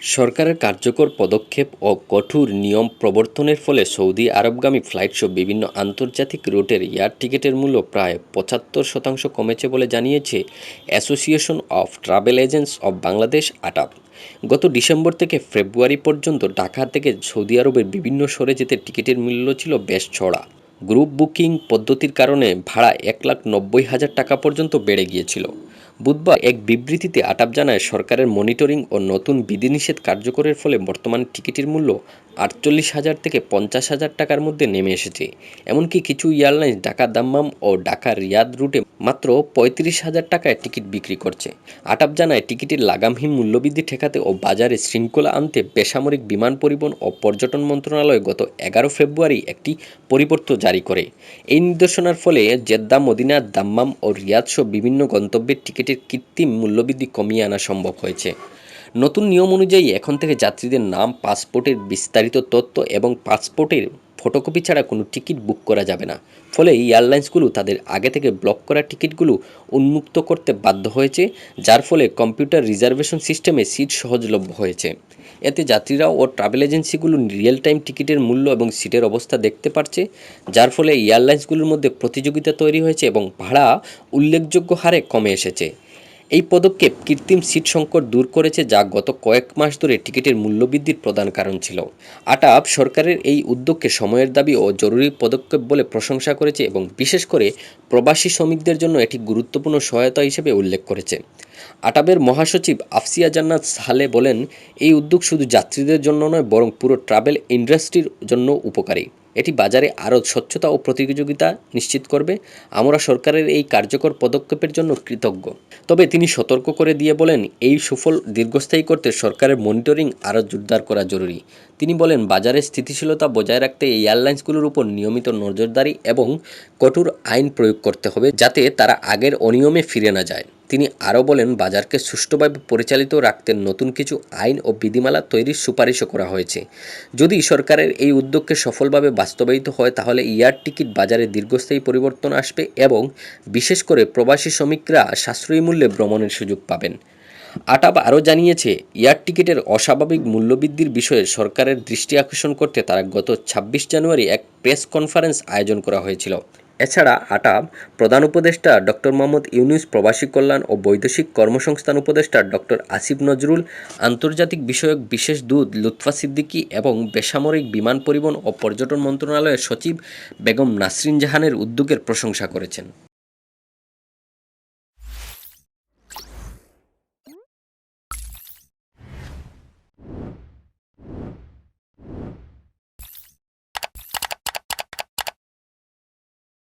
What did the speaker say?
সরকারের কার্যকর পদক্ষেপ ও কঠোর নিয়ম প্রবর্তনের ফলে সৌদি আরবগামী ফ্লাইটসহ বিভিন্ন আন্তর্জাতিক রুটের এয়ার টিকিটের মূল্য প্রায় পঁচাত্তর শতাংশ কমেছে বলে জানিয়েছে association of travel agents of Bangladesh ATAB গত ডিসেম্বর থেকে ফেব্রুয়ারি পর্যন্ত ঢাকা থেকে সৌদি আরবের বিভিন্ন শহরে যেতে টিকিটের মূল্য ছিল বেশ ছড়া গ্রুপ বুকিং পদ্ধতির কারণে ভাড়া এক লাখ নব্বই হাজার টাকা পর্যন্ত বেড়ে গিয়েছিল। বুধবার এক বিবৃতিতে আটাপ জানায়, সরকারের মনিটরিং ও নতুন বিধিনিষেধ কার্যকরের ফলে বর্তমান টিকিটের মূল্য আটচল্লিশ হাজার থেকে পঞ্চাশ হাজার টাকার মধ্যে নেমে এসেছে। এমনকি কিছু এয়ারলাইন্স ঢাকা দাম্মাম ও ঢাকা রিয়াদ রুটে মাত্র পঁয়ত্রিশ হাজার টাকায় টিকিট বিক্রি করছে। আটাপ জানায়, টিকিটের লাগামহীন মূল্যবৃদ্ধি ঠেকাতে ও বাজারে শৃঙ্খলা আনতে বেসামরিক বিমান পরিবহন ও পর্যটন মন্ত্রণালয় গত এগারো ফেব্রুয়ারি একটি পরিবর্তন জারি করে। এই নির্দেশনার ফলে জেদ্দা, মদিনা, দাম্মাম ও রিয়াদ সহ বিভিন্ন গন্তব্যের টিকিটের কৃত্রিম মূল্যবৃদ্ধি কমিয়ে আনা সম্ভব হয়েছে। নতুন নিয়ম অনুযায়ী এখন থেকে যাত্রীদের নাম, পাসপোর্টের বিস্তারিত তথ্য এবং পাসপোর্টের ফটোকপি ছাড়া কোনো টিকিট বুক করা যাবে না। ফলে এয়ারলাইন্সগুলো তাদের আগে থেকে ব্লক করা টিকিটগুলো উন্মুক্ত করতে বাধ্য হয়েছে, যার ফলে কম্পিউটার রিজার্ভেশন সিস্টেমে সিট সহজলভ্য হয়েছে। এতে যাত্রীরা ও ট্রাভেল এজেন্সিগুলো রিয়েল টাইম টিকিটের মূল্য এবং সিটের অবস্থা দেখতে পারছে, যার ফলে এয়ারলাইন্সগুলোর মধ্যে প্রতিযোগিতা তৈরি হয়েছে এবং ভাড়া উল্লেখযোগ্য হারে কমে এসেছে। এই পদক্ষেপ কৃত্রিম সিট সংকট দূর করেছে যা গত কয়েক মাস ধরে টিকিটের মূল্যবৃদ্ধির প্রধান কারণ ছিল। আটাপ সরকারের এই উদ্যোগকে সময়ের দাবি ও জরুরি পদক্ষেপ বলে প্রশংসা করেছে এবং বিশেষ করে প্রবাসী শ্রমিকদের জন্য এটি গুরুত্বপূর্ণ সহায়তা হিসেবে উল্লেখ করেছে। আটাবের মহাসচিব আফসিয়া জান্নাত সালে বলেন, এই উদ্যোগ শুধু যাত্রীদের জন্য নয়, বরং পুরো ট্রাভেল ইন্ডাস্ট্রির জন্য উপকারী। এটি বাজারে আরও স্বচ্ছতা ও প্রতিযোগিতা নিশ্চিত করবে। আমরা সরকারের এই কার্যকর পদক্ষেপের জন্য কৃতজ্ঞ। তবে তিনি সতর্ক করে দিয়ে বলেন, এই সুফল দীর্ঘস্থায়ী করতে সরকারের মনিটরিং আরও জোরদার করা জরুরি। তিনি বলেন বাজারে স্থিতিশীলতা বজায় রাখতে এই এয়ারলাইন্সগুলোর উপর নিয়মিত নজরদারি এবং কঠোর আইন প্রয়োগ করতে হবে যাতে তারা আগের অনিয়মে ফিরে না যায়। তিনি আরও বলেন, বাজারকে সুষ্ঠুভাবে পরিচালিত রাখতে নতুন কিছু আইন ও বিধিমালা তৈরির সুপারিশও করা হয়েছে। যদি সরকারের এই উদ্যোগকে সফলভাবে বাস্তবায়িত হয়, তাহলে এয়ার টিকিট বাজারে দীর্ঘস্থায়ী পরিবর্তন আসবে এবং বিশেষ করে প্রবাসী শ্রমিকরা সাশ্রয়ী মূল্যে ভ্রমণের সুযোগ পাবেন। আটাব আরও জানিয়েছে এয়ার টিকিটের অস্বাভাবিক মূল্যবৃদ্ধির বিষয়ে সরকারের দৃষ্টি আকর্ষণ করতে তারা গত ছাব্বিশ জানুয়ারি এক প্রেস কনফারেন্স আয়োজন করা হয়েছিল। এছাড়া আটাব প্রধান উপদেষ্টা ডক্টর মোহাম্মদ ইউনুস, প্রবাসী কল্যাণ ও বৈদেশিক কর্মসংস্থান উপদেষ্টা ডক্টর আসিফ নজরুল, আন্তর্জাতিক বিষয়ক বিশেষ দূত লুৎফা সিদ্দিকী এবং বেসামরিক বিমান পরিবহন ও পর্যটন মন্ত্রণালয়ের সচিব বেগম নাসরিন জাহানের উদ্যোগের প্রশংসা করেছেন।